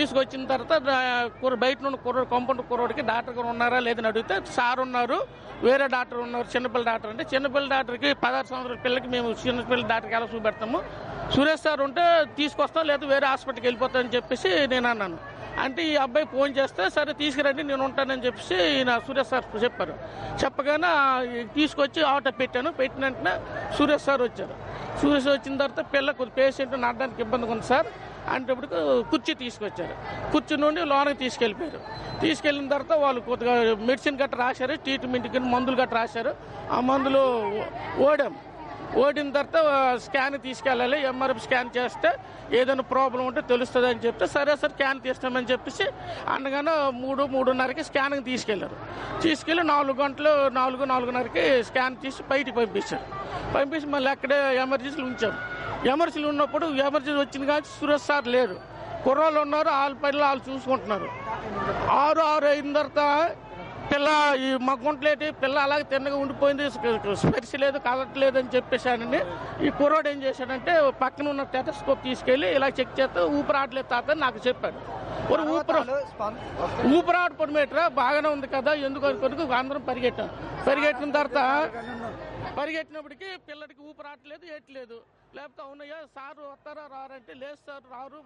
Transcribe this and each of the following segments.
తీసుకొచ్చిన తర్వాత కుర్ర బయట నుండి కుర్ర కాంపౌండ్ కుర్రోడికి డాక్టర్ గారు ఉన్నారా లేదని అడిగితే సార్ ఉన్నారు వేరే డాక్టర్ ఉన్నారు చిన్నపిల్ల డాక్టర్. అంటే చిన్నపిల్ల డాక్టర్కి పదహారు సంవత్సరాల పిల్లకి మేము చిన్నపిల్ల డాక్టర్కి ఎలా చూపెడతాము? సురేష్ సార్ ఉంటే తీసుకొస్తాం లేదా వేరే హాస్పిటల్కి వెళ్ళిపోతామని చెప్పేసి నేను అన్నాను. అంటే ఈ అబ్బాయి ఫోన్ చేస్తే సరే తీసుకురండి నేను ఉంటానని చెప్పేసి ఈయన సురేష్ సార్ చెప్పారు. చెప్పగానే తీసుకొచ్చి ఆటో పెట్టాను. పెట్టిన వెంటనే సురేష్ సార్ వచ్చారు. సురేష్ వచ్చిన తర్వాత పిల్ల కొద్ది పేషెంట్ నడడానికి ఇబ్బందిగా ఉంది సార్. అంటే కుర్చీ తీసుకొచ్చారు. కుర్చీ నుండి లోనకి తీసుకెళ్ళిపోయారు. తీసుకెళ్ళిన తర్వాత వాళ్ళు కొద్దిగా మెడిసిన్ గట్రా రాశారు ట్రీట్మెంట్కి మందులు గట్రా రాశారు. ఆ మందులు ఓడాం. ఓడిన తర్వాత స్కాన్ తీసుకెళ్ళాలి ఎంఆర్ఎఫ్ స్కాన్ చేస్తే ఏదైనా ప్రాబ్లం ఉంటే తెలుస్తుంది అని చెప్తే సరే సరే స్కాన్ తీస్తామని చెప్పేసి అనగానే మూడు మూడున్నరకి స్కానింగ్ తీసుకెళ్ళారు తీసుకెళ్ళి నాలుగు గంటలు నాలుగు నాలుగున్నరకి స్కాన్ తీసి బయటికి పంపించారు. పంపించి మళ్ళీ అక్కడే ఎమర్జెన్సీలు ఉంచాం. ఎమర్జెన్సీ ఉన్నప్పుడు ఎమర్జెన్సీ వచ్చింది కానీ సురేష్ సార్ లేరు. కుర్రోళ్ళు ఉన్నారు వాళ్ళ పనులు వాళ్ళు చూసుకుంటున్నారు. ఆరు ఆరు అయిన తర్వాత పిల్ల ఈ మగ్గుంటలేటి పిల్ల అలాగే తిన్నగా ఉండిపోయింది స్పెర్స్ లేదు కలట్లేదు అని చెప్పేశానండి ఈ కుర్రోడు ఏం చేశాడంటే పక్కన ఉన్న టెటస్కోప్ తీసుకెళ్ళి ఇలా చెక్ చేస్తే ఊపిరాడలేదు తాత నాకు చెప్పాడు. ఒక ఊపిరి ఊపిరాడు పొడిమేటరా బాగానే ఉంది కదా ఎందుకు అనుకోనికి అందరం పరిగెట్టాం. పరిగెట్టిన తర్వాత పరిగెట్టినప్పటికీ పిల్లడికి ఊపిరాటలేదు ఏట్లేదు లేకపోతే అవునయ్యా సార్ వస్తారా రారంటే లేదు సార్ రారు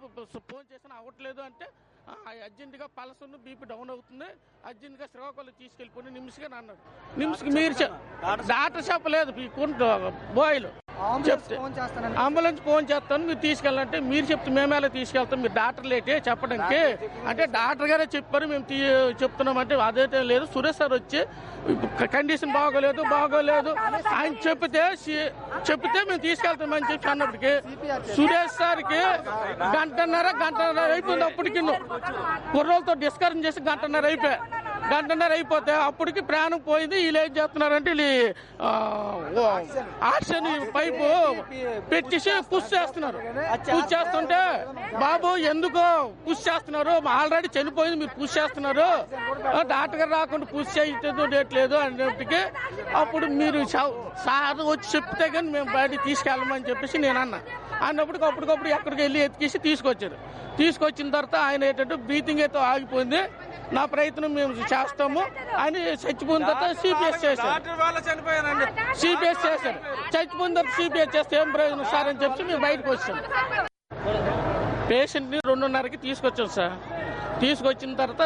ఫోన్ చేసినా అవ్వట్లేదు అంటే "ఆ, అర్జెంటుగా పలసను బీపీ డౌన్ అవుతుంది. అర్జెంటుగా శ్రీకాకుళం తీసుకెళ్ళిపోయి నిమిషంగా అన్నాడు. నిమిషంకి మీరు డాక్టర్ చెప్పలేదు ఈ కుంట బాయ్లు. చెప్తే అంబులెన్స్ ఫోన్ చేస్తాను మీరు తీసుకెళ్ళాలంటే మీరు చెప్తే మేము ఎలా తీసుకెళ్తాం మీరు డాక్టర్ లేటే చెప్పడానికి. అంటే డాక్టర్ గారే చెప్పారు మేము తీ చెప్తున్నాం అంటే అదైతే లేదు. సురేష్ సార్ వచ్చి కండిషన్ బాగోలేదు బాగోలేదు ఆయన చెప్తే చెప్తే మేము తీసుకెళ్తామని చెప్పి అన్నప్పటికి సురేష్ సార్కి గంటన్నర గంటన్నర అయిపోయింది అప్పటికి కుర్రోలతో డిస్కషన్ చేసి గంటన్నర అయిపోయాయి గంటన్నర అయిపోతే అప్పటికి ప్రాణం పోయింది. వీళ్ళు ఏం చేస్తున్నారంటే వీళ్ళు ఆక్సిజన్ పైపు పెట్టేసి పుష్ చేస్తున్నారు. పుష్ చేస్తుంటే బాబు ఎందుకు పుష్ చేస్తున్నారు? ఆల్రెడీ చనిపోయింది మీరు పుష్ చేస్తున్నారు. డాక్టర్ గారు రాకుండా పుష్ చేయట్లేదు అనేప్పటికీ అప్పుడు మీరు సార్ వచ్చి చెప్తే కానీ మేము బయట తీసుకెళ్ళమని చెప్పేసి నేను అన్నా. అన్నప్పటికి అప్పటికప్పుడు ఎక్కడికి వెళ్ళి ఎత్తికేసి తీసుకొచ్చారు. తీసుకొచ్చిన తర్వాత ఆయన ఏంటంటే బ్రీతింగ్ అయితే ఆగిపోయింది. నా ప్రయత్నం మేము చేస్తాము. అని చచ్చిపోయిన తర్వాత సిపిఎస్ చేశారు. సిపిఎస్ చేశారు. చచ్చిపోయిన తర్వాత సిపిఎస్ చేస్తే ఏం ప్రయోజనం సార్ అని చెప్పి మేము బయటకు వచ్చాం. పేషెంట్ని రెండున్నరకి తీసుకొచ్చాం సార్. తీసుకొచ్చిన తర్వాత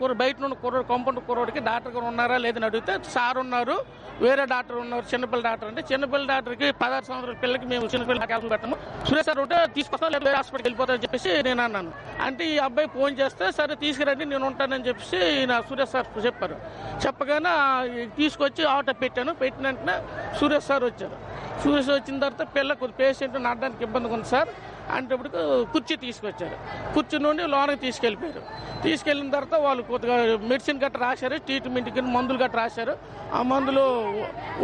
కుర్ర బయట నుండి కుర్ర కాంపౌండ్ కుర్రోడికి డాక్టర్ గారు ఉన్నారా లేదని అడిగితే సార్ ఉన్నారు వేరే డాక్టర్ ఉన్నారు చిన్నపిల్ల డాక్టర్ అంటే చిన్నపిల్ల డాక్టర్కి పదహారు సంవత్సరాల పిల్లకి మేము చిన్నపిల్ల డాక్టర్ పెడతాము సురేష్ సార్ ఉంటే తీసుకొస్తాం లేదా వేరే హాస్పిటల్కి వెళ్ళిపోతారని చెప్పేసి నేను అన్నాను. అంటే ఈ అబ్బాయి ఫోన్ చేస్తే సరే తీసుకురండి నేను ఉంటానని చెప్పేసి ఈయన సురేష్ సార్ చెప్పారు. చెప్పగానే తీసుకొచ్చి ఆటో పెట్టాను పెట్టిన వెంటనే సురేష్ సార్ వచ్చారు. సురేష్ వచ్చిన తర్వాత పిల్ల కొద్ది పేషెంట్ నడడానికి ఇబ్బందిగా ఉంది సార్. అంటే కుర్చీ తీసుకొచ్చారు. కుర్చీ నుండి లోనకి తీసుకెళ్ళిపోయారు. తీసుకెళ్ళిన తర్వాత వాళ్ళు కొద్దిగా మెడిసిన్ గట్రా రాశారు ట్రీట్మెంట్కి మందులు గట్రా రాశారు. ఆ మందులు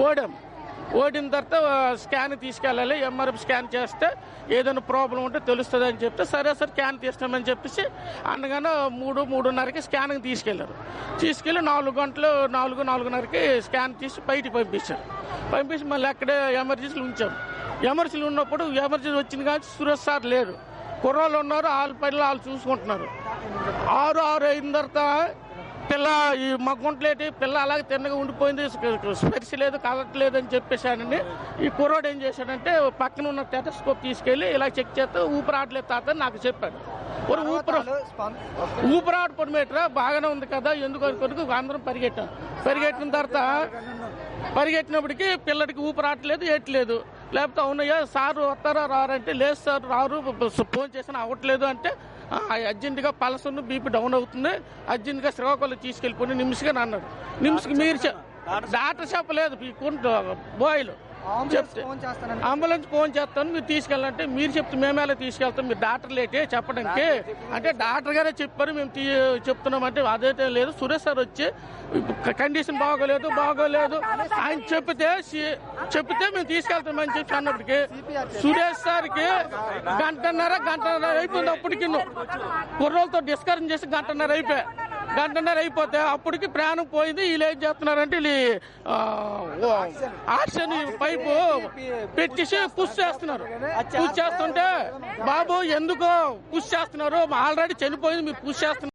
ఓడాం ఓడిన తర్వాత స్కాన్ తీసుకెళ్ళాలి ఎంఆర్ఎఫ్ స్కాన్ చేస్తే ఏదైనా ప్రాబ్లం ఉంటే తెలుస్తుంది అని చెప్తే సరే సరే స్కాన్ తీస్తామని చెప్పేసి అనగానే మూడు మూడున్నరకి స్కానింగ్ తీసుకెళ్ళారు తీసుకెళ్ళి నాలుగు గంటలు నాలుగు నాలుగున్నరకి స్కాన్ తీసి బయటికి పంపించారు. పంపించి మళ్ళీ అక్కడే ఎమర్జెన్సీలు ఉంచాం. ఎమర్జెన్సీ ఉన్నప్పుడు ఎమర్జెన్సీ వచ్చింది కానీ సురేష్ సార్ లేరు. కుర్రోళ్ళు ఉన్నారు వాళ్ళ పనులు వాళ్ళు చూసుకుంటున్నారు. ఆరు ఆరు అయిన తర్వాత పిల్ల ఈ మగ్గుంటలేటి పిల్ల అలాగే తిన్నగా ఉండిపోయింది స్పెర్స్ లేదు కలట్లేదు అని చెప్పేశానండి ఈ కుర్రోడు ఏం చేశాడంటే పక్కన ఉన్న టెటస్కోప్ తీసుకెళ్ళి ఇలా చెక్ చేస్తే ఊపిరాడలేదు తాత నాకు చెప్పాడు. ఒక ఊపిరి ఊపిరాడు పొడిమేటరా బాగానే ఉంది కదా ఎందుకు అనుకోనికి అందరం పరిగెట్టాం. పరిగెట్టిన తర్వాత పరిగెట్టినప్పటికీ పిల్లడికి ఊపిరాటలేదు ఏట్లేదు లేకపోతే అవునయ్యా సార్ వస్తారా రారంటే లేదు సార్ రారు ఫోన్ చేసినా అవ్వట్లేదు అంటే "ఆ, అర్జెంటుగా పలసను బీపీ డౌన్ అవుతుంది అర్జెంటుగా శ్రీకాకుళం తీసుకెళ్ళిపోయి నిమిషంగా అన్నాడు. నిమిషంకి మీరు డాక్టర్ చెప్పలేదు ఈ కుంట బాయ్లు. చెప్తే అంబులెన్స్ ఫోన్ చేస్తాను మీరు తీసుకెళ్ళాలంటే మీరు చెప్తే మేము ఎలా తీసుకెళ్తాం మీరు డాక్టర్ లేటే చెప్పడానికి. అంటే డాక్టర్ గారే చెప్పారు మేము తీ చెప్తున్నాం అంటే అదైతే లేదు. సురేష్ సార్ వచ్చి కండిషన్ బాగోలేదు బాగోలేదు. ఆయన చెప్తే చెప్తే మేము తీసుకెళ్తామని చెప్పి అన్నప్పటికి సురేష్ సార్కి గంటన్నర గంటన్నర అయిపోయింది అప్పటికి. కుర్రోలతో డిస్కషన్ చేసి గంటన్నర అయిపోయా. గంటన్నర అయిపోతే అప్పటికి ప్రాణం పోయింది. వీళ్ళు ఏం చేస్తున్నారంటే ఆ, ఆక్సిజన్ పైపు పెట్టేసి పుష్ చేస్తున్నారు. పుష్ చేస్తుంటే బాబు ఎందుకో పుష్ చేస్తున్నారు? ఆల్రెడీ చనిపోయింది మీరు పుష్ చేస్తున్నారు.